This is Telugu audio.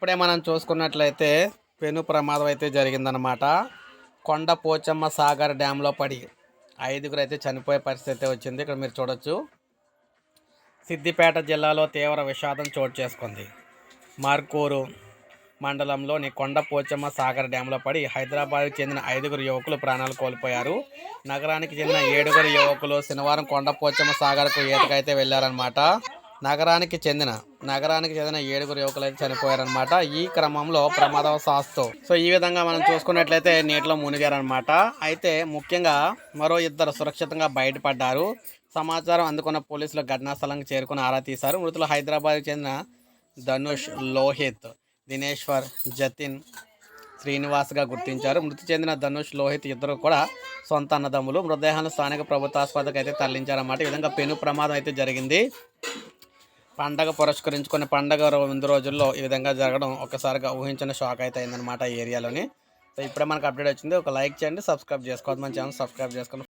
ఇప్పుడే మనం చూసుకున్నట్లయితే పెను ప్రమాదం అయితే జరిగిందనమాట కొండ పోచమ్మ సాగర్ డ్యాంలో పడి ఐదుగురు అయితే చనిపోయే పరిస్థితి వచ్చింది. ఇక్కడ మీరు చూడొచ్చు. సిద్దిపేట జిల్లాలో తీవ్ర విషాదం చోటు చేసుకుంది. మార్కూరు మండలంలోని కొండ పోచమ్మ సాగర్ డ్యాంలో పడి హైదరాబాద్కు చెందిన ఐదుగురు యువకులు ప్రాణాలు కోల్పోయారు. నగరానికి చెందిన ఏడుగురు యువకులు శనివారం కొండ పోచమ్మ సాగర్కు ఈతకైతే వెళ్ళారనమాట నగరానికి చెందిన నగరానికి చెందిన ఏడుగురు యువకులు అయితే చనిపోయారనమాట ఈ క్రమంలో ప్రమాదం సాస్తూ సో ఈ విధంగా మనం చూసుకున్నట్లయితే నీటిలో మునిగారనమాట అయితే ముఖ్యంగా మరో ఇద్దరు సురక్షితంగా బయటపడ్డారు. సమాచారం అందుకున్న పోలీసులు ఘటనా స్థలానికి చేరుకుని ఆరా తీశారు. మృతులు హైదరాబాద్కి చెందిన ధనుష్ లోహిత్ దినేశ్వర్ జతిన్ శ్రీనివాస్గా గుర్తించారు. మృతి చెందిన ధనుష్ లోహిత్ ఇద్దరు కూడా సొంత అన్నదమ్ములు. మృతదేహాలను స్థానిక ప్రభుత్వ ఆసుపత్రికి అయితే తరలించారన్నమాట. ఈ విధంగా పెను ప్రమాదం అయితే జరిగింది. పండగ పురస్కరించుకునే పండగ రో- ముందు రోజుల్లో ఈ విధంగా జరగడం ఒక్కసారిగా ఊహించిన షాక్ అయితే అయిందనమాట ఈ ఏరియాలోని. సో ఇప్పుడే మనకు అప్డేట్ వచ్చింది. ఒక లైక్ చేయండి సబ్స్క్రైబ్ చేసుకోవద్దు. మన ఛానల్ సబ్స్క్రైబ్ చేసుకొని